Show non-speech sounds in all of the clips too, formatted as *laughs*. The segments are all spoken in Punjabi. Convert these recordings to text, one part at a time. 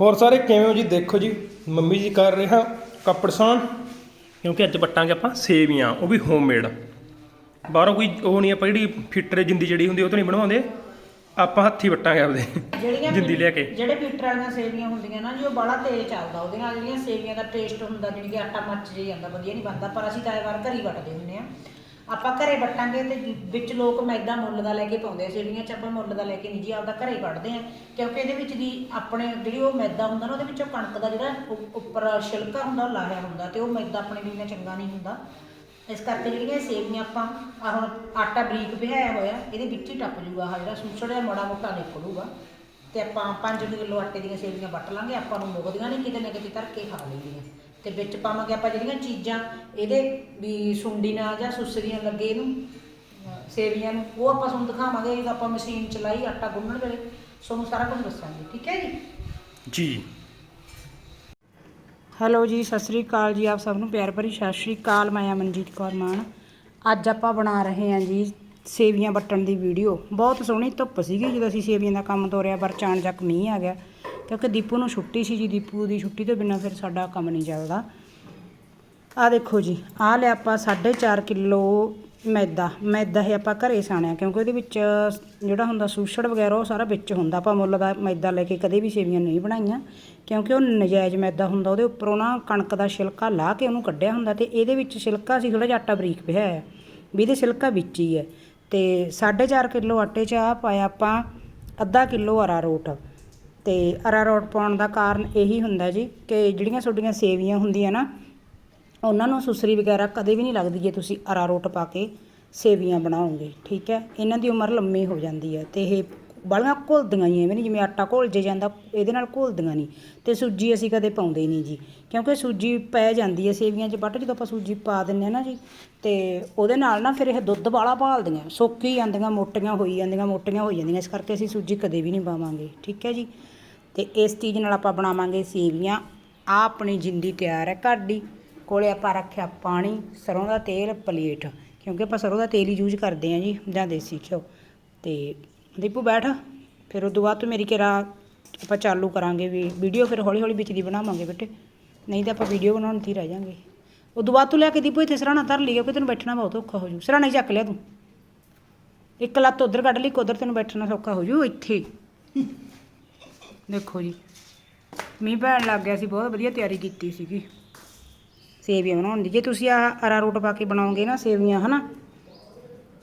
ਹੋਰ ਸਾਰੇ ਕਿਵੇਂ ਹੋ ਜੀ? ਦੇਖੋ ਜੀ ਮੰਮੀ ਜੀ ਕਰ ਰਹੇ ਹਾਂ ਕੱਪੜ ਸਾਣ। ਕਿਉਂਕਿ ਅੱਜ ਵੱਟਾਂਗੇ ਆਪਾਂ ਸੇਵੀਆਂ ਉਹ ਵੀ ਹੋਮਮੇਡ ਬਾਹਰੋਂ ਕੋਈ ਉਹ ਨਹੀਂ ਆਪਾਂ ਜਿਹੜੀ ਫਿੱਟਰ ਜਿੰਦੀ ਜਿਹੜੀ ਹੁੰਦੀ ਉਹ ਤੋਂ ਨਹੀਂ ਬਣਵਾਉਂਦੇ। ਆਪਾਂ ਹੱਥੀ ਵੱਟਾਂਗੇ ਆਪਦੇ ਜਿਹੜੀਆਂ ਜਿੰਦੀ ਲਿਆ ਕੇ। ਜਿਹੜੇ ਪੀਟਰ ਵਾਲੀਆਂ ਸੇਵੀਆਂ ਹੁੰਦੀਆਂ ਨਾ ਜੀ ਉਹ ਬੜਾ ਤੇਜ਼ ਚੱਲਦਾ। ਉਹਦੇ ਨਾਲ ਜਿਹੜੀਆਂ ਸੇਵੀਆਂ ਦਾ ਟੇਸਟ ਹੁੰਦਾ ਜਿਹੜੀ ਆਟਾ ਮੱਚ ਜੇ ਜਾਂਦਾ ਵਧੀਆ ਨਹੀਂ ਬਣਦਾ। ਪਰ ਅਸੀਂ ਤਾਂ ਇਹ ਵਾਰ ਘਰ ਹੀ ਵੱਟਦੇ ਹੁੰਦੇ ਆ ਆਪਾਂ ਘਰੇ ਵੱਟਾਂਗੇ ਤੇ ਵਿੱਚ ਲੋਕ ਮੈਦਾ ਮੁੱਲ ਦਾ ਲੈ ਕੇ ਪਾਉਂਦੇ ਆ ਸੇਵੀਆਂ ਚ ਆਪਾਂ ਮੁੱਲ ਦਾ ਲੈ ਕੇ ਨਹੀਂ ਜੀ ਆਪਦਾ ਘਰੇ ਵੱਢਦੇ ਆ, ਕਿਉਂਕਿ ਇਹਦੇ ਵਿੱਚ ਦੀ ਆਪਣੇ ਜਿਹੜੀ ਉਹ ਮੈਦਾ ਹੁੰਦਾ ਨਾ, ਉਹਦੇ ਵਿੱਚੋਂ ਕਣਕ ਦਾ ਜਿਹੜਾ ਉ- ਉੱਪਰ ਛਿਲਕਾ ਹੁੰਦਾ, ਉਹ ਲਾਇਆ ਹੁੰਦਾ ਤੇ ਉਹ ਮੈਦਾ ਆਪਣੇ ਲਈ ਇੰਨਾ ਚੰਗਾ ਨਹੀਂ ਹੁੰਦਾ। ਇਸ ਕਰਕੇ ਜਿਹੜੀਆਂ ਇਹ ਸੇਵੀਆਂ ਆਪਾਂ ਆ ਹੁਣ ਆਟਾ ਬਰੀਕ ਪਿਹਾਇਆ ਹੋਇਆ, ਇਹਦੇ ਵਿੱਚ ਹੀ ਟੱਪ ਜੂਗਾ ਆਹ ਜਿਹੜਾ ਸੂਸੜਿਆ ਮੋੜਾ ਮੋਟਾ ਨਿਕਲੂਗਾ। ਤੇ ਆਪਾਂ 5 ਕਿਲੋ ਆਟੇ ਦੀਆਂ ਸੇਵੀਆਂ ਵੱਟ ਲਾਂਗੇ, ਆਪਾਂ ਨੂੰ ਮੁੱਕਦੀਆਂ ਨਹੀਂ, ਕਿਤੇ ਨਾ ਕਿਤੇ ਧਰ ਕੇ ਖਾ ਲਈਆਂ ਤੇ ਵਿੱਚ ਪਾਵਾਂਗੇ ਆਪਾਂ ਜਿਹੜੀਆਂ ਚੀਜ਼ਾਂ ਇਹਦੇ ਵੀ ਸੁੰਡੀ ਨਾਲ ਜਾਂ ਸੁਸਰੀਆਂ ਲੱਗੇ ਇਹਨੂੰ ਅਹ ਸੇਵੀਆਂ ਨੂੰ ਉਹ ਆਪਾਂ ਤੁਹਾਨੂੰ ਦਿਖਾਵਾਂਗੇ ਜਦੋਂ ਆਪਾਂ ਮਸ਼ੀਨ ਚਲਾਈ ਆਟਾ ਗੁੰਨਣ ਵੇਲੇ ਤੁਹਾਨੂੰ ਸਾਰਾ ਕੁਝ ਦੱਸਾਂਗੇ ਠੀਕ ਹੈ ਜੀ? ਜੀ। ਹੈਲੋ ਜੀ ਸਤਿ ਸ੍ਰੀ ਅਕਾਲ ਜੀ ਆਪ ਸਭ ਨੂੰ ਪਿਆਰ ਭਰੀ ਸਤਿ ਸ੍ਰੀ ਅਕਾਲ ਮੈਂ ਅਮਨਜੀਤ ਕੌਰ ਮਾਨ। ਅੱਜ ਆਪਾਂ ਬਣਾ ਰਹੇ ਹਾਂ ਜੀ ਸੇਵੀਆਂ ਵੱਟਣ ਦੀ ਵੀਡੀਓ। ਬਹੁਤ ਸੋਹਣੀ ਧੁੱਪ ਸੀਗੀ ਜਦੋਂ ਅਸੀਂ ਸੇਵੀਆਂ ਦਾ ਕੰਮ ਤੋਰਿਆ ਪਰ ਚਾਣਚੱਕ ਮੀਂਹ ਆ ਗਿਆ। ਕਿਉਂਕਿ ਦੀਪੂ ਨੂੰ ਛੁੱਟੀ ਸੀ ਜੀ, ਦੀਪੂ ਦੀ ਛੁੱਟੀ ਤੋਂ ਬਿਨਾਂ ਫਿਰ ਸਾਡਾ ਕੰਮ ਨਹੀਂ ਚੱਲਦਾ। ਆ ਦੇਖੋ ਜੀ ਆ ਲਿਆ ਆਪਾਂ 4.5 ਕਿਲੋ ਮੈਦਾ ਮੈਦਾ ਇਹ ਆਪਾਂ ਘਰੇ ਸਾਣਿਆ, ਕਿਉਂਕਿ ਉਹਦੇ ਵਿੱਚ ਜਿਹੜਾ ਹੁੰਦਾ ਸੂਸੜ ਵਗੈਰਾ, ਉਹ ਸਾਰਾ ਵਿੱਚ ਹੁੰਦਾ। ਆਪਾਂ ਮੁੱਲ ਦਾ ਮੈਦਾ ਲੈ ਕੇ ਕਦੇ ਵੀ ਸੇਵੀਆਂ ਨਹੀਂ ਬਣਾਈਆਂ, ਕਿਉਂਕਿ ਉਹ ਨਜਾਇਜ਼ ਮੈਦਾ ਹੁੰਦਾ, ਉਹਦੇ ਉੱਪਰੋਂ ਨਾ ਕਣਕ ਦਾ ਛਿਲਕਾ ਲਾ ਕੇ ਉਹਨੂੰ ਕੱਢਿਆ ਹੁੰਦਾ ਤੇ ਇਹਦੇ ਵਿੱਚ ਛਿਲਕਾ ਸੀ ਥੋੜਾ ਜਿਹਾ ਆਟਾ ਬਰੀਕ ਪਿਆ ਹੈ, ਵੀ ਇਹਦੇ ਛਿਲਕਾ ਵਿੱਚ ਹੀ ਹੈ। ਤੇ 4.5 ਕਿਲੋ ਆਟੇ 'ਚ ਆ ਪਾਇਆ ਆਪਾਂ ਅੱਧਾ ਕਿਲੋ ਅਰਾਰੋਟ ਤੇ ਅਰਾਰੋਟ ਪਾਉਣ ਦਾ ਕਾਰਨ ਇਹੀ ਹੁੰਦਾ ਜੀ ਕਿ ਜਿਹੜੀਆਂ ਤੁਹਾਡੀਆਂ ਸੇਵੀਆਂ ਹੁੰਦੀਆਂ ਨਾ, ਉਹਨਾਂ ਨੂੰ ਸੁਸਰੀ ਵਗੈਰਾ ਕਦੇ ਵੀ ਨਹੀਂ ਲੱਗਦੀ ਜੇ ਤੁਸੀਂ ਅਰਾਰੋਟ ਪਾ ਕੇ ਸੇਵੀਆਂ ਬਣਾਓਗੇ, ਠੀਕ ਹੈ? ਇਹਨਾਂ ਦੀ ਉਮਰ ਲੰਮੀ ਹੋ ਜਾਂਦੀ ਹੈ ਤੇ ਇਹ ਬਾਲੀਆਂ ਘੁਲਦੀਆਂ ਹੀ ਐਵੇਂ ਨਹੀਂ, ਜਿਵੇਂ ਆਟਾ ਘੁਲ ਜੇ ਜਾਂਦਾ, ਇਹਦੇ ਨਾਲ ਘੁਲਦੀਆਂ ਨਹੀਂ ਤੇ ਸੂਜੀ ਅਸੀਂ ਕਦੇ ਪਾਉਂਦੇ ਨਹੀਂ ਜੀ, ਕਿਉਂਕਿ ਸੂਜੀ ਪੈ ਜਾਂਦੀ ਹੈ ਸੇਵੀਆਂ 'ਚ ਬਟ ਜਦੋਂ ਆਪਾਂ ਸੂਜੀ ਪਾ ਦਿੰਨੇ ਆ ਨਾ ਜੀ ਤੇ ਉਹਦੇ ਨਾਲ ਨਾ ਫਿਰ ਇਹ ਦੁੱਧ ਵਾਲਾ ਭਾਲਦੀਆਂ, ਸੁੱਕੀ ਜਾਂਦੀਆਂ, ਮੋਟੀਆਂ ਹੋਈ ਜਾਂਦੀਆਂ, ਮੋਟੀਆਂ ਹੋਈ ਜਾਂਦੀਆਂ, ਇਸ ਕਰਕੇ ਅਸੀਂ ਸੂਜੀ ਕਦੇ ਵੀ ਨਹੀਂ ਪਾਵਾਂਗੇ, ਠੀਕ ਹੈ ਜੀ? ਤੇ ਇਸ ਚੀਜ਼ ਨਾਲ ਆਪਾਂ ਬਣਾਵਾਂਗੇ ਸੇਵੀਆਂ। ਆ ਆਪਣੀ ਜਿੰਦੀ ਤਿਆਰ ਹੈ ਘਰ ਦੀ। ਕੋਲੇ ਆਪਾਂ ਰੱਖਿਆ ਪਾਣੀ, ਸਰੋਂ ਦਾ ਤੇਲ, ਪਲੇਟ। ਕਿਉਂਕਿ ਆਪਾਂ ਸਰੋਂ ਦਾ ਤੇਲ ਹੀ ਯੂਜ਼ ਕਰਦੇ ਹਾਂ ਜੀ, ਜਾਂ ਦੇਸੀ ਘਿਓ। ਤੇ ਦੀਪੂ ਬੈਠ, ਫਿਰ ਉਦੋਂ ਬਾਅਦ ਤੋਂ ਮੇਰੀ ਕਿਰਾ ਆਪਾਂ ਚਾਲੂ ਕਰਾਂਗੇ ਵੀ ਵੀਡੀਓ ਫਿਰ ਹੌਲੀ ਹੌਲੀ ਵਿੱਚ ਦੀ ਬਣਾਵਾਂਗੇ ਬੇਟੇ। ਨਹੀਂ ਤਾਂ ਆਪਾਂ ਵੀਡੀਓ ਬਣਾਉਣ ਤੇ ਹੀ ਰਹਿ ਜਾਾਂਗੇ। ਉਦੋਂ ਬਾਅਦ ਤੂੰ ਲੈ ਕੇ ਦੀਪੂ ਇੱਥੇ ਸਰਾਣਾ ਧਰ ਲਈ, ਕਿਉਂਕਿ ਤੈਨੂੰ ਬੈਠਣਾ ਬਹੁਤ ਔਖਾ ਹੋ ਜੂ। ਸਰਾਣਾ ਹੀ ਚੱਕ ਲਿਆ ਤੂੰ। ਇੱਕ ਲੱਤ ਉਧਰ ਕੱਢ ਲਈ, ਇੱਕ ਉਧਰ ਤੈਨੂੰ ਬੈਠਣਾ ਸੌਖਾ ਹੋ ਜੂ, ਇੱਥੇ। ਦੇਖੋ ਜੀ। ਮੀਂਹ ਪੈਣ ਲੱਗ ਗਿਆ ਸੀ, ਬਹੁਤ ਵਧੀਆ ਤਿਆਰੀ ਕੀਤੀ ਸੀਗੀ। ਸੇਵੀਆਂ ਬਣਾਉਣ ਦੀ। ਜੇ ਤੁਸੀਂ ਆ ਅਰਾਰੋਟ ਪਾ ਕੇ ਬਣਾਓਗੇ ਨਾ ਸੇਵੀਆਂ, ਹਨਾ?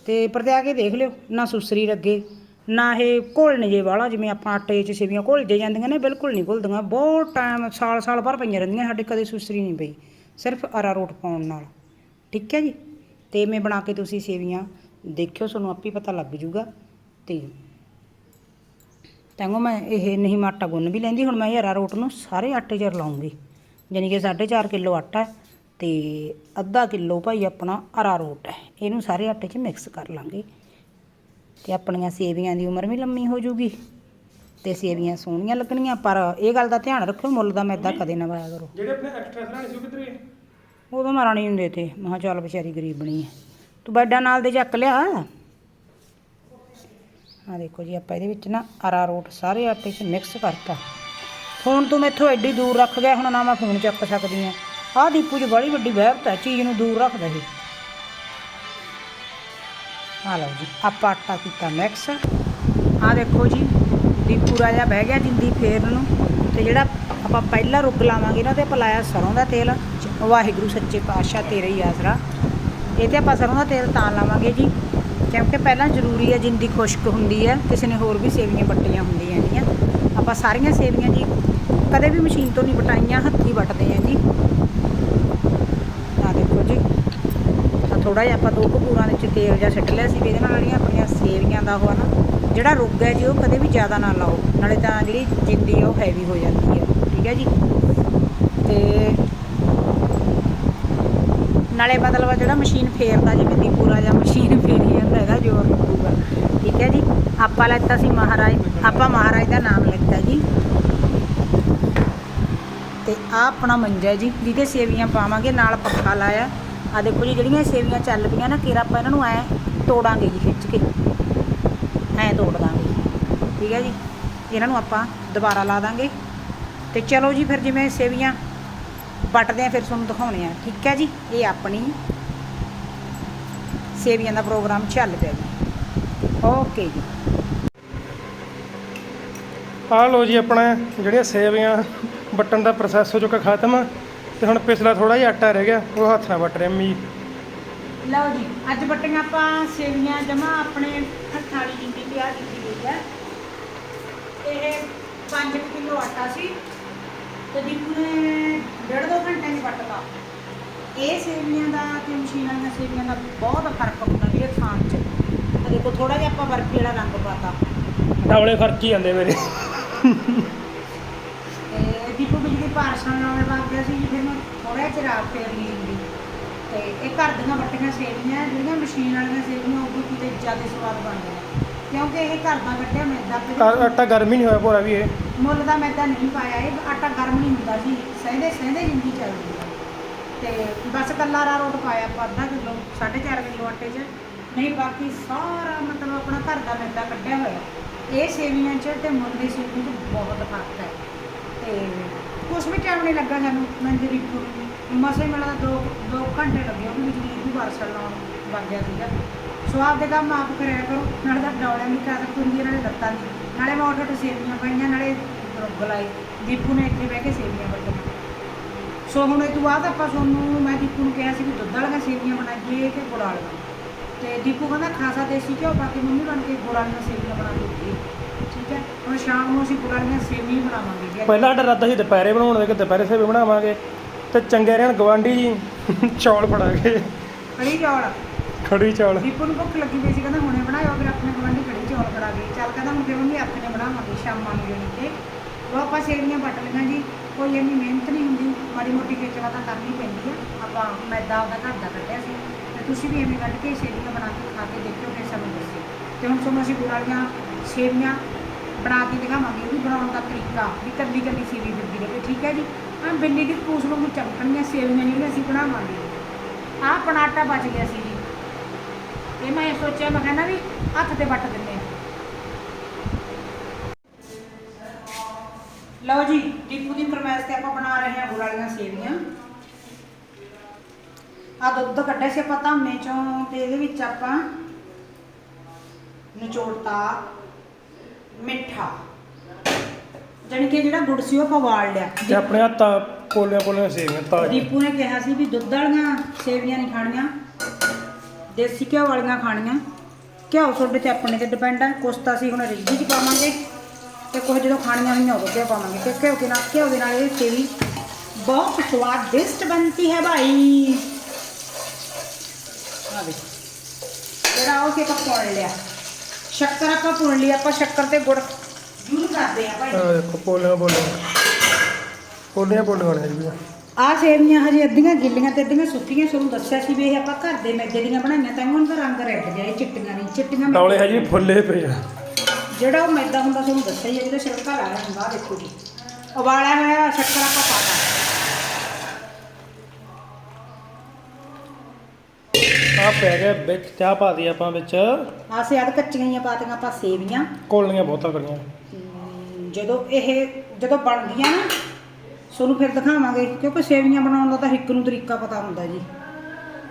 ਤੇ ਪਰਤਿਆ ਕੇ ਦੇਖ ਲਿਓ, ਨਾ ਸੁਸਰੀ ਲੱਗੇ, ਨਾ ਇਹ ਘੋਲਣ ਜੇ ਵਾਲਾ, ਜਿਵੇਂ ਆਪਾਂ ਆਟੇ 'ਚ ਸੇਵੀਆਂ ਘੋਲ ਜੇ ਜਾਂਦੀਆਂ ਨੇ, ਬਿਲਕੁਲ ਨਹੀਂ ਘੁਲਦੀਆਂ। ਬਹੁਤ ਟਾਈਮ ਸਾਲ ਸਾਲ ਭਰ ਪਈਆਂ ਰਹਿੰਦੀਆਂ, ਸਾਡੇ ਕਦੇ ਸੁਸਰੀ ਨਹੀਂ ਪਈ। ਸਿਰਫ ਅਰਾਰੋਟ ਪਾਉਣ ਨਾਲ। ਠੀਕ ਹੈ ਜੀ? ਤੇ ਮੈਂ ਬਣਾ ਕੇ ਤੁਸੀਂ ਸੇਵੀਆਂ ਦੇਖਿਓ, ਤੁਹਾਨੂੰ ਆਪੇ ਪਤਾ ਲੱਗ ਜੂਗਾ। ਤੇ ਤੈਨੂੰ ਮੈਂ ਇਹ ਨਹੀਂ ਮੈਂ ਆਟਾ ਗੁੰਨ ਵੀ ਲੈਂਦੀ ਹੁਣ ਮੈਂ ਇਹ ਅਰਾਰੋਟ ਨੂੰ ਸਾਰੇ ਆਟੇ 'ਚ ਰਲਾਉਂਗੀ ਯਾਨੀ ਕਿ 4.5 ਕਿਲੋ ਆਟਾ ਹੈ ਤੇ ਅੱਧਾ ਕਿਲੋ ਭਾਈ ਆਪਣਾ ਅਰਾਰੋਟ ਹੈ। ਇਹਨੂੰ ਸਾਰੇ ਆਟੇ 'ਚ ਮਿਕਸ ਕਰ ਲਾਂਗੇ। ਤੇ ਆਪਣੀਆਂ ਸੇਵੀਆਂ ਦੀ ਉਮਰ ਵੀ ਲੰਮੀ ਹੋ ਜੂਗੀ ਤੇ ਸੇਵੀਆਂ ਸੋਹਣੀਆਂ ਲੱਗਣੀਆਂ ਪਰ ਇਹ ਗੱਲ ਦਾ ਧਿਆਨ ਰੱਖਿਓ ਮੁੱਲ ਦਾ ਮੈਦਾ ਕਦੇ ਨਾ ਪਾਇਆ ਕਰੋ। ਜਿਹੜੇ ਆਪਣੇ ਐਕਸਟਰਾ ਸਰਾਣੇ ਸੀ ਉਹ ਕਿੱਧਰ ਗਏ? ਉਦੋਂ ਮਾਰਾ ਨਹੀਂ ਹੁੰਦੇ ਤੇ ਮਹਾ ਚੱਲ ਵਿਚਾਰੀ ਗਰੀਬ ਬਣੀ ਹੈ। ਤੂੰ ਬੈਡਾਂ ਨਾਲ ਦੇ ਚੱਕ ਲਿਆ। ਆ ਦੇਖੋ ਜੀ, ਆਪਾਂ ਇਹਦੇ ਵਿੱਚ ਨਾ ਅਰਾਰੋਟ ਸਾਰੇ ਆਟੇ 'ਚ ਮਿਕਸ ਕਰਤਾ। ਫੋਨ ਤੂੰ ਮੈਥੋਂ ਐਡੀ ਦੂਰ ਰੱਖ ਗਿਆ, ਹੁਣ ਨਾ ਮੈਂ ਫੋਨ ਚੱਕ ਸਕਦੀ ਆ। ਆਹ ਦੀਪੂ 'ਚ ਬੜੀ ਵੱਡੀ ਵਹਿਬਤ ਹੈ, ਚੀਜ਼ ਨੂੰ ਦੂਰ ਰੱਖਦਾ ਇਹ। ਆ ਲਓ ਜੀ, ਆਪਾਂ ਆਟਾ ਕੀਤਾ ਮਿਕਸ ਆ ਦੇਖੋ ਜੀ, ਦੀਪੂ ਰਾਜਾ ਬਹਿ ਗਿਆ ਜਿੰਦੀ ਫੇਰਨ ਨੂੰ, ਤੇ ਜਿਹੜਾ ਆਪਾਂ ਪਹਿਲਾਂ ਰੁੱਗ ਲਾਵਾਂਗੇ ਨਾ, ਤੇ ਆਪਾਂ ਲਾਇਆ ਸਰੋਂ ਦਾ ਤੇਲ। ਵਾਹਿਗੁਰੂ ਸੱਚੇ ਪਾਤਸ਼ਾਹ ਤੇਰੇ ਹੀ ਆਸਰਾ। ਇਹ ਤੇ ਆਪਾਂ ਸਰੋਂ ਦਾ ਤੇਲ ਤਾਂ ਲਾਵਾਂਗੇ ਜੀ। ਕਿਉਂਕਿ ਪਹਿਲਾਂ ਜ਼ਰੂਰੀ ਹੈ ਜਿੰਦੀ ਖੁਸ਼ਕ ਹੁੰਦੀ ਹੈ, ਕਿਸੇ ਨੇ ਹੋਰ ਵੀ ਸੇਵੀਆਂ ਵੱਟੀਆਂ ਹੁੰਦੀਆਂ ਹੈਗੀਆਂ। ਆਪਾਂ ਸਾਰੀਆਂ ਸੇਵੀਆਂ ਜੀ ਕਦੇ ਵੀ ਮਸ਼ੀਨ ਤੋਂ ਨਹੀਂ ਵਟਾਈਆਂ, ਹੱਥੀਂ ਵੱਟਦੇ ਹਾਂ ਜੀ। ਆ ਦੇਖੋ ਜੀ। ਤਾਂ ਥੋੜਾ ਜਿਹਾ ਆਪਾਂ ਦੋ ਕਪੂਰਾਂ ਦੇ ਵਿੱਚ ਤੇਲ ਜਾਂ ਛੱਡ ਲਿਆ ਸੀ, ਵੀ ਇਹਦੇ ਨਾਲ ਜਿਹੜੀਆਂ ਆਪਣੀਆਂ ਸੇਵੀਆਂ ਦਾ ਉਹ ਆ ਨਾ, ਜਿਹੜਾ ਰੁੱਗ ਹੈ ਜੀ, ਉਹ ਕਦੇ ਵੀ ਜ਼ਿਆਦਾ ਨਾ ਲਾਓ। ਨਾਲੇ ਤਾਂ ਜਿਹੜੀ ਜਿੰਦੀ ਉਹ ਹੈਵੀ ਹੋ ਜਾਂਦੀ ਹੈ ਠੀਕ ਹੈ ਜੀ? ਤੇ ਨਾਲੇ ਮਤਲਬ ਜਿਹੜਾ ਮਸ਼ੀਨ ਫੇਰਦਾ, ਜਿਵੇਂ ਦੀ ਪੂਰਾ ਜਾਂ ਮਸ਼ੀਨ *laughs* ਫੇਰੀ ਜਾਂਦਾ ਹੈਗਾ ਜ਼ੋਰ ਲੱਗੂਗਾ ਠੀਕ ਹੈ ਜੀ? ਆਪਾਂ ਲੈਤਾ ਸੀ ਮਹਾਰਾਜ, ਆਪਾਂ ਮਹਾਰਾਜ ਦਾ ਨਾਮ ਲਿਖਤਾ ਜੀ। ਤੇ ਆ ਆਪਣਾ ਮੰਜਾ ਜੀ, ਜਿਹਦੇ ਸੇਵੀਆਂ ਪਾਵਾਂਗੇ, ਨਾਲ ਪੱਖਾ ਲਾਇਆ। ਆ ਦੇਖੋ ਜੀ, ਜਿਹੜੀਆਂ ਸੇਵੀਆਂ ਚੱਲ ਪਈਆਂ ਨਾ ਕੇਰਾ ਆਪਾਂ ਇਹਨਾਂ ਨੂੰ ਐ ਤੋੜਾਂਗੇ ਜੀ, ਖਿੱਚ ਕੇ। ਐ ਤੋੜ ਦਾਂਗੇ ਠੀਕ ਹੈ ਜੀ? ਇਹਨਾਂ ਨੂੰ ਆਪਾਂ ਦੁਬਾਰਾ ਲਾ ਦਾਂਗੇ। ਤੇ ਚਲੋ ਜੀ, ਫਿਰ ਜਿਵੇਂ ਸੇਵੀਆਂ ਵੱਟਦੇ ਆ ਫਿਰ ਤੁਹਾਨੂੰ ਦਿਖਾਉਣੇ ਆ। ਠੀਕ ਹੈ ਜੀ? ਇਹ ਆਪਣੀ ਸੇਵੀਆਂ ਦਾ ਪ੍ਰੋਗਰਾਮ ਚੱਲ ਪਿਆ ਜੀ। ਓਕੇ ਜੀ। ਆਹ ਲੋ ਜੀ ਆਪਣਾ ਜਿਹੜੀਆਂ ਸੇਵੀਆਂ ਵੱਟਣ ਦਾ ਪ੍ਰੋਸੈਸ ਹੋ ਚੁੱਕਾ ਖਤਮ ਤੇ ਹੁਣ ਪਿਛਲਾ ਥੋੜਾ ਜਿਹਾ ਆਟਾ ਰਹਿ ਗਿਆ ਉਹ ਹੱਥ ਨਾਲ ਵੱਟ ਰਿਹਾ ਮੀ ਲਓ ਜੀ ਅੱਜ ਬੱਟੀਆਂ ਆਪਾਂ ਸੇਵੀਆਂ ਜਮਾ ਆਪਣੇ ਹੱਥਾਂ ਵਾਲੀ ਤਿਆਰ ਕੀਤੀ ਗਈ ਹੈ। ਇਹ 5 ਕਿਲੋ ਆਟਾ ਸੀ ਤੇ ਦੀਪੂ ਨੇ ਡੇਢ ਦੋ ਘੰਟੇ ਨਹੀਂ ਵੱਟਦਾ ਇਹ ਸੇਵੀਆਂ ਦਾ ਤੇ ਮਸ਼ੀਨ ਵਾਲੀਆਂ ਸੇਵੀਆਂ ਦਾ ਬਹੁਤ ਫ਼ਰਕ ਹੁੰਦਾ ਵੀਰੇ ਖਾਣ 'ਚ। ਆ ਦੇਖੋ ਥੋੜਾ ਜਿਹਾ ਆਪਾਂ ਬਰਫੀ ਵਾਲਾ ਰੰਗ ਪਾਤਾ। ਡਬਲੇ ਖਰਚੀ ਜਾਂਦੇ ਮੇਰੇ। ਤੇ ਦੀਪੂ ਬਿਜਲੀ ਪਾਰਸਲ ਨਾਲ ਲੱਗ ਗਿਆ ਸੀ ਜੀ ਫਿਰ ਮੈਂ ਥੋੜਾ ਜਿਹਾ ਰਾਤ ਫੇਰ ਲਈ ਹੁੰਦੀ। ਤੇ ਇਹ ਘਰ ਦੀਆਂ ਵੱਟੀਆਂ ਸੇਵੀਆਂ ਜਿਹੜੀਆਂ ਮਸ਼ੀਨ ਵਾਲੀਆਂ ਸੇਵੀਆਂ ਉਹ ਕਿਤੇ ਜ਼ਿਆਦਾ ਸਵਾਦ ਬਣਦੀਆਂ ਕਿਉਂਕਿ ਇਹ ਘਰ ਦਾ ਕੱਢਿਆ ਮੈਦਾ ਆ- ਆਟਾ ਗਰਮ ਹੀ ਨਹੀਂ ਹੋਇਆ ਭੋਰਾ ਵੀ ਇਹ। ਮੁੱਲ ਦਾ ਮੈਦਾ ਨਹੀਂ ਪਾਇਆ ਇਹ ਆਟਾ ਗਰਮ ਨਹੀਂ ਹੁੰਦਾ ਜੀ। ਸਹਿੰਦੇ ਸਹਿੰਦੇ ਜਿੰਦੀ ਚੱਲਦੀ ਆ ਤੇ ਬਸ ਕੱਲਾ ਅਰਾਰੋਟ ਪਾਇਆ ਆਪਾਂ ਅੱਧਾ ਕਿਲੋ 4.5 ਕਿਲੋ ਆਟੇ 'ਚ। ਨਹੀਂ, ਬਾਕੀ ਸਾਰਾ ਮਤਲਬ ਆਪਣਾ ਘਰ ਦਾ ਮੈਦਾ ਕੱਢਿਆ ਹੋਇਆ। ਇਹ ਸੇਵੀਆਂ 'ਚ ਤੇ ਮੁੱਲ ਦੀ ਸੇਵੀ 'ਚ ਬਹੁਤ ਫ਼ਰਕ ਹੈ। ਤੇ ਕੁਛ ਵੀ ਟਾਈਮ ਨਹੀਂ ਲੱਗਾ ਸਾਨੂੰ ਮੈਂ ਜਿਹੜੀ ਮਸੇ ਮਿਲਾ ਦੋ ਦੋ ਘੰਟੇ ਲੱਗੇ ਉਹ ਵੀ ਬਿਜਲੀ ਦੀ ਵਾਰਸਲ ਲਾਉਣ ਲੱਗ ਗਿਆ ਸੀਗਾ। ਸੋ ਆਪਦੇ ਕੰਮ ਆਪ ਕਰਿਆ ਕਰੋ, ਨਾਲੇ ਤਾਂ ਡੌਲਿਆਂ ਦੀ ਤਾਕਤ ਹੁੰਦੀ ਨਾਲੇ ਲੱਤਾਂ ਦੀ। ਨਾਲੇ ਮੈਂ ਆਟੋ ਸੇਵੀਆਂ ਪਾਈਆਂ, ਨਾਲੇ ਗਲਾਈ ਦੀਪੂ ਨੇ ਇੱਥੇ ਬਹਿ ਕੇ ਸੇਵੀਆਂ ਵੱਟੀਆਂ ਸੋ ਹੁਣ ਇਹ ਤੋਂ ਬਾਅਦ ਆਪਾਂ ਤੁਹਾਨੂੰ ਮੈਂ ਦੀਪੂ ਨੂੰ ਕਿਹਾ ਸੀ ਵੀ ਦੁੱਧ ਵਾਲੀਆਂ ਸੇਵੀਆਂ ਬਣਾਈਏ ਤੇ ਗੁੜ ਵਾਲੀਆਂ। ਤੇ ਦੀਪੂ ਕਹਿੰਦਾ ਖਾਸਾ ਦੇਸੀ ਘਿਓ ਪਾ ਕੇ ਮੰਮੀ ਬਣ ਕੇ ਗੁੜ ਵਾਲੀਆਂ ਸੇਵੀਆਂ ਬਣਾ ਦਿੱਤੀ ਠੀਕ ਹੈ? ਹੁਣ ਸ਼ਾਮ ਨੂੰ ਅਸੀਂ ਗੁੜ ਵਾਲੀਆਂ ਸੇਵੀਆਂ ਬਣਾਵਾਂਗੇ। ਜੀ ਪਹਿਲਾ ਆਰਡਰ ਰੱਦਾ ਸੀ ਦੁਪਹਿਰੇ ਬਣਾਉਣ ਦੇ ਕਿ ਦੁਪਹਿਰੇ ਸੇਵੇ ਬਣਾਵਾਂਗੇ। ਤੇ ਚੰਗੇ ਰਹਿਣ ਗਵਾਂਢੀ ਜੀ ਚੌਲ ਫੜਾ ਕੇ ਕੜੀ ਚੌਲ? ਖੜੀ ਚੌਲ। ਦੀਪੂ ਨੂੰ ਭੁੱਖ ਲੱਗੀ ਪਈ ਸੀ ਕਹਿੰਦਾ ਹੁਣੇ ਬਣਾਇਓ ਫਿਰ ਆਪਣੇ ਗਵਾਂਢੀ ਕੜੀ ਚੌਲ ਫੜਾ ਗਏ। ਚੱਲ ਕਹਿੰਦਾ ਹੁਣ ਫਿਰ ਮੰਮੀ ਆਪਣੇ ਬਣਾਵਾਂਗੇ ਸ਼ਾਮਾਂ ਨੂੰ ਜਾਣੀ ਕਿ। ਉਹ ਆਪਾਂ ਸੇਵੀਆਂ ਵੱਟ ਲਈਆਂ ਜੀ। ਕੋਈ ਇੰਨੀ ਮਿਹਨਤ ਨਹੀਂ ਹੁੰਦੀ, ਮਾੜੀ ਮੋਟੀ ਖੇਚਲਾ ਤਾਂ ਕਰਨੀ ਪੈਂਦੀ ਆ। ਆਪਾਂ ਮੈਦਾ ਉਹਦਾ ਘਰ ਦਾ ਕੱਢਿਆ ਸੀ ਤੇ ਤੁਸੀਂ ਵੀ ਐਵੇਂ ਕੱਢ ਕੇ ਸੇਵੀਆਂ ਬਣਾ ਕੇ ਖਾ ਕੇ ਦੇਖਿਓ, ਫਿਰ ਸਾਨੂੰ ਦੱਸਿਓ। ਤੇ ਹੁਣ ਤੁਹਾਨੂੰ ਅਸੀਂ ਗੁੜ ਵਾਲੀਆਂ ਸੇਵੀਆਂ ਬਣਾ ਕੇ ਦਿਖਾਵਾਂਗੇ ਉਹ ਵੀ ਬਣਾਉਣ ਦਾ ਤਰੀਕਾ ਵੀ ਕੱਲੀ ਕੱਲੀ ਸੇਵੀ ਫਿਰਦੀ ਰਹੇ। ਠੀਕ ਹੈ ਜੀ? ਆ ਬਿੱਲੀ ਦੀ ਪੂਛ ਨੂੰ ਚਮਕਣੀਆਂ ਸੇਵੀਆਂ ਜਿਹੜੀਆਂ ਅਸੀਂ ਬਣਾਵਾਂਗੇ। ਆਹ ਆਪਣਾ ਬਚ ਗਿਆ ਸੀ ਜੀ। ਇਹ ਮੈਂ ਸੋਚਿਆ, ਮੈਂ ਕਹਿੰਦਾ ਵੀ ਹੱਥ ਤੇ ਵੱਟ ਦਿੰਦੇ ਲਓ ਜੀ ਦੀਪੂ ਦੀ ਫਰਮਾਇਸ਼ ਤੇ ਆਪਾਂ ਬਣਾ ਰਹੇ ਹਾਂ ਗੁੜ ਵਾਲੀਆਂ ਸੇਵੀਆਂ। ਆ ਦੁੱਧ ਕੱਢਿਆ ਸੀ ਆਪਾਂ ਧਾਮੇ ਚੋਂ ਤੇ ਇਹਦੇ ਵਿੱਚ ਆਪਾਂ ਨਿਚੋੜਤਾ ਮਿੱਠਾ ਜਾਣੀ ਕਿ ਜਿਹੜਾ ਗੁੜ ਸੀ ਉਹ ਆਪਾਂ ਵਾਲ ਲਿਆ। ਤੇ ਆਪਣੇ ਹੱਥਾਂ ਪੋਲੀਆਂ ਪੋਲੀਆਂ ਸੇਵੀਆਂ ਤਾਜ਼ੀਆਂ। ਦੀਪੂ ਨੇ ਕਿਹਾ ਸੀ ਵੀ ਦੁੱਧ ਵਾਲੀਆਂ ਸੇਵੀਆਂ ਨਹੀਂ ਖਾਣੀਆਂ ਦੇਸੀ ਘਿਓ ਵਾਲੀਆਂ ਖਾਣੀਆਂ। ਘਿਓ ਤੁਹਾਡੇ ਤੇ ਆਪਣੇ ਤੇ ਡਿਪੈਂਡ ਹੈ ਕੁਛ ਤਾਂ ਅਸੀਂ ਹੁਣ ਰਿੱਝੀ ਚ ਪਾਵਾਂਗੇ। ਤੇ ਕੁਝ ਜਦੋਂ ਖਾਣੀਆਂ ਹੋਈਆਂ ਉਦੋਂ ਘਿਓ ਪਾਵਾਂਗੇ। ਤੇ ਘਿਓ ਦੇ ਨਾਲ ਘਿਓ ਦੇ ਨਾਲ ਇਹ ਸੇਵੀ ਬਹੁਤ ਸਵਾਦਿਸ਼ਟ ਬਣਤੀ ਹੈ ਭਾਈ। ਆ ਵੇ ਜਿਹੜਾ ਉਹ ਕਿ ਪੁਣ ਲਿਆ। ਸ਼ੱਕਰ ਆਪਾਂ ਪੁਣ ਲਈ ਆਪਾਂ ਸ਼ੱਕਰ ਤੇ ਗੁੜ ਯੂਜ਼ ਕਰਦੇ ਆ ਭਾਈ। ਆਹ ਦੇਖੋ ਪੋਲੀਆਂ ਪੋਲੀਆਂ। ਪੋਲੀਆਂ ਪੋਲੀਆਂ ਨੇ ਜੀ ਆ ਸੇਵੀਆਂ ਹਜੇ ਅੱਧੀਆਂ ਗਿੱਲੀਆਂ ਤੇ ਅੱਧੀਆਂ ਸੁੱਕੀਆਂ ਤੁਹਾਨੂੰ ਦੱਸਿਆ ਸੀ ਵੀ ਇਹ ਆਪਾਂ ਘਰ ਦੇ ਮੈਦੇ ਦੀਆਂ ਬਣਾਈਆਂ ਤਾਂ ਉਹਨਾਂ ਦਾ ਰੰਗ ਰੈੱਡ ਗਿਆ ਇਹ ਚਿੱਟੀਆਂ ਨਹੀਂ ਚਿੱਟੀਆਂ ਮੈਦੇ- ਡੌਲੇ ਹਜੇ ਫੁੱਲੇ ਪਏ ਆ। ਜਿਹੜਾ ਉਹ ਮੈਦਾ ਹੁੰਦਾ ਤੁਹਾਨੂੰ ਦੱਸਿਆ ਹੀ ਹੈ ਜਿਹਦਾ ਛਿਲਕਾ ਲਾਇਆ ਹੁੰਦਾ ਆਹ ਦੇਖੋ ਜੀ। ਉਬਾਲਿਆ ਹੋਇਆ ਸ਼ੱਕਰ ਆਪਾਂ ਪਾਤਾ ਆ ਪੈ ਗਿਆ ਵਿੱਚ ਚਾਹ ਪਾ ਦੀ ਆਪਾਂ ਵਿੱਚ। ਆ ਸਿਆਦ ਕੱਚੀਆਂ ਹੀ ਪਾਤੀਆਂ ਆਪਾਂ ਸੇਵੀਆਂ। ਕੋਲੀਆਂ ਬਹੁਤਾਂ ਕਰੀਆਂ। ਹਮ, ਜਦੋਂ ਇਹ ਜਦੋਂ ਬਣ ਗਈਆਂ ਨਾ ਤੁਹਾਨੂੰ ਫਿਰ ਦਿਖਾਵਾਂਗੇ ਕਿਉਂਕਿ ਸੇਵੀਆਂ ਬਣਾਉਣ ਦਾ ਤਾਂ ਇੱਕ ਨੂੰ ਤਰੀਕਾ ਪਤਾ ਹੁੰਦਾ ਜੀ।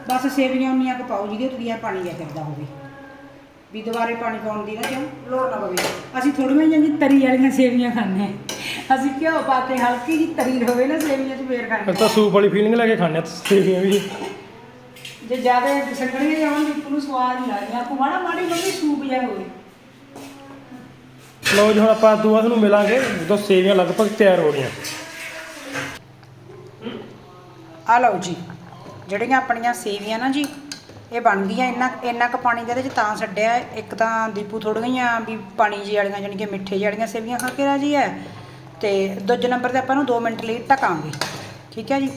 ਬਸ ਸੇਵੀਆਂ ਉਨੀਆਂ ਕੁ ਪਾਓ ਜਿਹਦੇ ਉੱਤੇ ਪਾਣੀ ਜਿਹਾ ਫਿਰਦਾ ਹੋਵੇ। ਵੀ ਦੁਬਾਰੇ ਪਾਣੀ ਪਾਉਣ ਦੀ ਨਾ ਕਿਉਂ ਲੋੜ ਨਾ ਪਵੇ। ਅਸੀਂ ਥੋੜੀਆਂ ਜਿਹੀਆਂ ਜੀ ਤਰੀ ਵਾਲੀਆਂ ਸੇਵੀਆਂ ਖਾਂਦੇ ਹਾਂ। ਅਸੀਂ ਘਿਓ ਪਾ ਕੇ ਹਲਕੀ ਜੀ ਤਰੀ ਹੋਵੇ ਨਾ ਸੇਵੀਆਂ 'ਚ ਫੇਰ ਖਾਂਦੇ ਫਿਰ ਤਾਂ ਸੂਪ ਵਾਲੀ ਫੀਲਿੰਗ ਲੈ ਕੇ ਖਾਣੇ ਆ ਸੇਵੀਆਂ ਵੀ। ਜੇ ਜ਼ਿਆਦਾ ਸੰਗਣੀਆਂ ਜਾਣ ਦੀ ਨੂੰ ਸਵਾਦ ਨਹੀਂ ਲੱਗਦਾ। ਆਪੂ ਮਾੜਾ ਮਾੜੀ ਮੰਮੀ ਸੂਪ ਜਿਹਾ ਹੋਵੇ ਲਓ ਜੀ ਹੁਣ ਆਪਾਂ ਦੁਆ ਨੂੰ ਮਿਲਾਂਗੇ ਜਦੋਂ ਸੇਵੀਆਂ ਲਗਭਗ ਤਿਆਰ ਹੋ ਗਈਆਂ। ਆ ਲਓ ਜੀ ਜਿਹੜੀਆਂ ਆਪਣੀਆਂ ਸੇਵੀਆਂ ਨਾ ਜੀ ਇਹ ਬਣ ਗਈਆਂ ਇੰਨਾ ਇੰਨਾ ਕੁ ਪਾਣੀ ਦੇ ਇਹਦੇ ਚ ਤਾਂ ਛੱਡਿਆ ਇੱਕ ਤਾਂ ਦੀਪੂ ਥੋੜੀਆਂ ਵੀ ਪਾਣੀ ਜਿਹੀ ਵਾਲੀਆਂ ਜਾਣੀ ਕਿ ਮਿੱਠੇ ਜਿਹੀ ਸੇਵੀਆਂ ਖਾ ਕੇ ਰਾਜੀ ਹੈ। ਤੇ ਦੂਜੇ ਨੰਬਰ ਤੇ ਆਪਾਂ ਨੂੰ 2 ਮਿੰਟ ਲਈ ਢਕਾਂਗੇ। ਠੀਕ ਹੈ ਜੀ?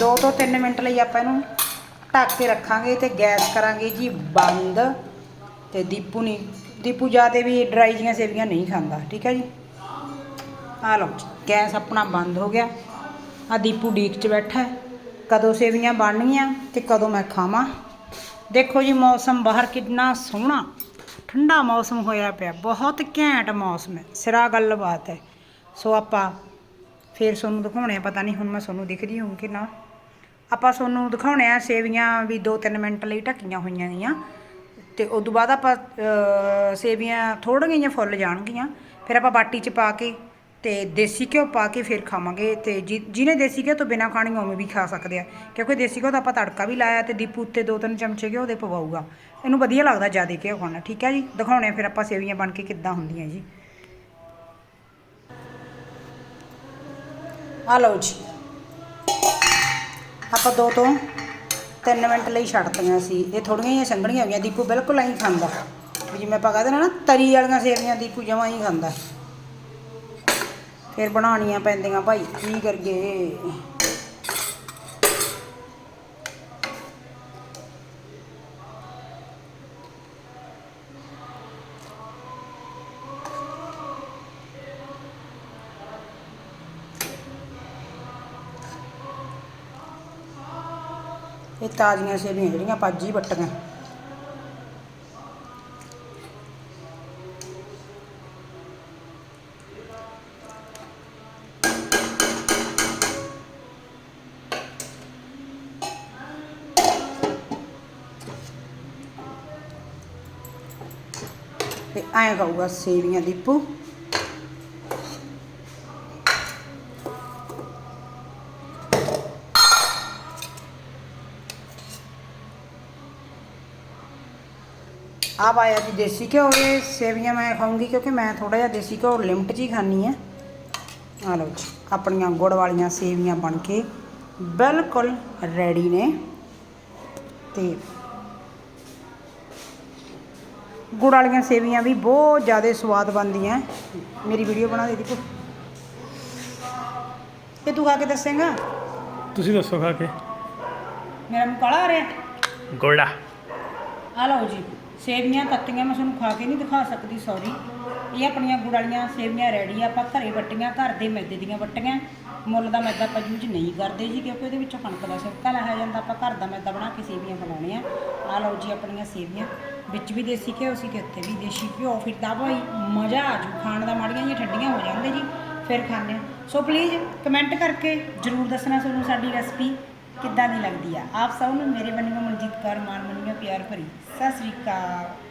2 ਤੋਂ 3 ਮਿੰਟ ਲਈ ਆਪਾਂ ਇਹਨੂੰ ਢੱਕ ਕੇ ਰੱਖਾਂਗੇ ਤੇ ਗੈਸ ਕਰਾਂਗੇ ਜੀ ਬੰਦ। ਤੇ ਦੀਪੂ ਨਹੀਂ ਦੀਪੂ ਜ਼ਿਆਦਾ ਵੀ ਡਰਾਈ ਜੀਆਂ ਸੇਵੀਆਂ ਨਹੀਂ ਖਾਂਦਾ। ਠੀਕ ਹੈ ਜੀ? ਆ ਲਓ ਗੈਸ ਆਪਣਾ ਬੰਦ ਹੋ ਗਿਆ। ਆ ਦੀਪੂ ਡੀਕ 'ਚ ਬੈਠਾ ਕਦੋਂ ਸੇਵੀਆਂ ਬਣਨੀਆਂ ਤੇ ਕਦੋਂ ਮੈਂ ਖਾਵਾਂ? ਦੇਖੋ ਜੀ, ਮੌਸਮ ਬਾਹਰ ਕਿੰਨਾ ਸੋਹਣਾ। ਠੰਡਾ ਮੌਸਮ ਹੋਇਆ ਪਿਆ, ਬਹੁਤ ਘੈਂਟ ਮੌਸਮ ਹੈ, ਸਿਰਾ ਗੱਲਬਾਤ ਹੈ। ਸੋ ਆਪਾਂ ਫੇਰ ਤੁਹਾਨੂੰ ਦਿਖਾਉਣੇ ਆ, ਪਤਾ ਨਹੀਂ ਹੁਣ ਮੈਂ ਤੁਹਾਨੂੰ ਦਿਖਦੀ ਹੋਊਂ ਕਿ ਨਾ। ਆਪਾਂ ਤੁਹਾਨੂੰ ਦਿਖਾਉਣੇ ਆ ਸੇਵੀਆਂ ਵੀ 2-3 ਮਿੰਟ ਲਈ ਢੱਕੀਆਂ ਹੋਈਆਂ ਗਈਆਂ। ਤੇ ਉਸ ਤੋਂ ਬਾਅਦ ਆਪਾਂ ਸੇਵੀਆਂ ਥੋੜ੍ਹੀਆਂ ਜਿਹੀਆਂ ਫੁੱਲ ਜਾਣਗੀਆਂ। ਫਿਰ ਆਪਾਂ ਬਾਟੀ 'ਚ ਪਾ ਕੇ ਤੇ ਦੇਸੀ ਘਿਓ ਪਾ ਕੇ ਫਿਰ ਖਾਵਾਂਗੇ ਤੇ ਜਿ- ਜਿਹਨੇ ਦੇਸੀ ਘਿਓ ਤੋਂ ਬਿਨਾ ਖਾਣੀ ਉਵੇਂ ਵੀ ਖਾ ਸਕਦੇ ਆ। ਕਿਉਂਕਿ ਦੇਸੀ ਘਿਓ ਦਾ ਆਪਾਂ ਤੜਕਾ ਵੀ ਲਾਇਆ ਤੇ ਦੀਪੂ ਉੱਤੇ ਦੋ ਤਿੰਨ ਚਮਚੇ ਘਿਓ ਦੇ ਪਵਾਊਗਾ। ਇਹਨੂੰ ਵਧੀਆ ਲੱਗਦਾ ਜ਼ਿਆਦਾ ਘਿਓ ਖਾਣਾ ਠੀਕ ਹੈ ਜੀ? ਦਿਖਾਉਣੇ ਆ ਫਿਰ ਆਪਾਂ ਸੇਵੀਆਂ ਬਣ ਕੇ ਕਿੱਦਾਂ ਹੁੰਦੀਆਂ ਜੀ। ਆ ਲਓ ਜੀ। ਆਪਾਂ ਦੋ ਤੋਂ 3 ਮਿੰਟ ਲਈ ਛੱਡਤੀਆਂ ਸੀ। ਇਹ ਥੋੜੀਆਂ ਜਿਹੀਆਂ ਸੰਘਣੀਆਂ ਹੋਈਆਂ ਦੀਪੂ ਬਿਲਕੁਲ ਐਂ ਖਾਂਦਾ। ਵੀ ਜਿਵੇਂ ਆਪਾਂ ਕਹਦੇ ਨਾ, ਤਰੀ ਵਾਲੀਆਂ ਸੇਵੀਆਂ ਦੀਪੂ ਜਮਾਂ ਹੀ ਖਾਂਦਾ। ਫਿਰ ਬਣਾਉਣੀਆਂ ਪੈਂਦੀਆਂ ਭਾਈ ਕੀ ਕਰਗੇ ਇਹ ਤਾਜ਼ੀਆਂ ਸੇਵੀਆਂ ਜਿਹੜੀਆਂ ਪਾਜੀ ਵੱਟੀਆਂ। ਐਂ ਖਾਊਗਾ ਸੇਵੀਆਂ ਦੀਪੂ ਆ ਪਾਇਆ ਜੀ ਦੇਸੀ ਘਿਓ, ਇਹ ਸੇਵੀਆਂ ਮੈਂ ਖਾਊਂਗੀ ਕਿਉਂਕਿ ਮੈਂ ਥੋੜਾ ਜਿਹਾ ਦੇਸੀ ਘਿਓ ਲਿਮਟ 'ਚ ਹੀ। ਖਾਣੀ ਆ ਆ ਲਓ ਜੀ, ਆਪਣੀਆਂ ਗੁੜ ਵਾਲੀਆਂ ਸੇਵੀਆਂ ਬਣ ਕੇ ਬਿਲਕੁਲ ਰੈਡੀ ਨੇ। ਤੇ ਗੁੜ ਵਾਲੀਆਂ ਸੇਵੀਆਂ ਵੀ ਬਹੁਤ ਜ਼ਿਆਦਾ ਸਵਾਦ ਬਣਦੀਆਂ ਮੇਰੀ ਵੀਡੀਓ ਬਣਾ ਦੇ ਦੀ ਇਹ ਤੂੰ ਖਾ ਕੇ ਦੱਸੇਂਗਾ? ਤੁਸੀਂ ਦੱਸੋ ਖਾ ਕੇ। ਮੇਰਾ ਮੂੰਹ ਕਾਲਾ ਆ ਰਿਹਾ? ਗੋੜਾ ਆ ਲਓ ਜੀ ਸੇਵੀਆਂ ਕੱਤੀਆਂ ਮੈਂ ਤੁਹਾਨੂੰ ਖਾ ਕੇ ਨਹੀਂ ਦਿਖਾ ਸਕਦੀ ਸੌਰੀ ਇਹ ਆਪਣੀਆਂ ਗੁੜ ਵਾਲੀਆਂ ਸੇਵੀਆਂ ਰੈਡੀ ਆ ਆਪਾਂ ਘਰੇ ਵੱਟੀਆਂ ਘਰ ਦੇ ਮੈਦੇ ਦੀਆਂ ਵੱਟੀਆਂ। ਮੁੱਲ ਦਾ ਮੈਦਾ ਆਪਾਂ ਯੂਜ਼ ਨਹੀਂ ਕਰਦੇ ਜੀ, ਕਿਉਂਕਿ ਉਹਦੇ ਵਿੱਚੋਂ ਕਣਕ ਦਾ ਸਿਰਕਾ ਲਾਇਆ ਜਾਂਦਾ। ਆਪਾਂ ਘਰ ਦਾ ਮੈਦਾ ਬਣਾ ਕੇ ਸੇਵੀਆਂ ਬਣਾਉਣੇ ਆ। ਆ ਲਓ ਜੀ ਆਪਣੀਆਂ ਸੇਵੀਆਂ। ਵਿੱਚ ਵੀ ਦੇਸੀ ਘਿਓ ਸੀ ਤੇ ਉੱਥੇ ਵੀ ਦੇਸੀ ਘਿਓ। ਫਿਰ ਫਿਰਦਾ ਭਾਈ ਮਜ਼ਾ ਆ ਜੂ ਖਾਣ ਦਾ ਮਾੜੀਆਂ ਜਿਹੀਆਂ ਠੰਡੀਆਂ ਹੋ ਜਾਂਦੇ ਜੀ, ਫਿਰ ਖਾਂਦੇ ਆ ਸੋ ਪਲੀਜ਼ ਕਮੈਂਟ ਕਰਕੇ ਜਰੂਰ ਦੱਸਣਾ ਤੁਹਾਨੂੰ ਸਾਡੀ ਰੈਸਪੀ ਕਿੱਦਾਂ ਦੀ ਲੱਗਦੀ ਆ। ਆਪ ਸਭ ਨੂੰ ਮੇਰੇ ਵੱਲੋਂ ਮਨਜੀਤ ਕੌਰ ਮਾਨ ਮੰਨਿਓ ਪਿਆਰ ਭਰੀ। ਸਤਿ ਸ੍ਰੀ ਅਕਾਲ।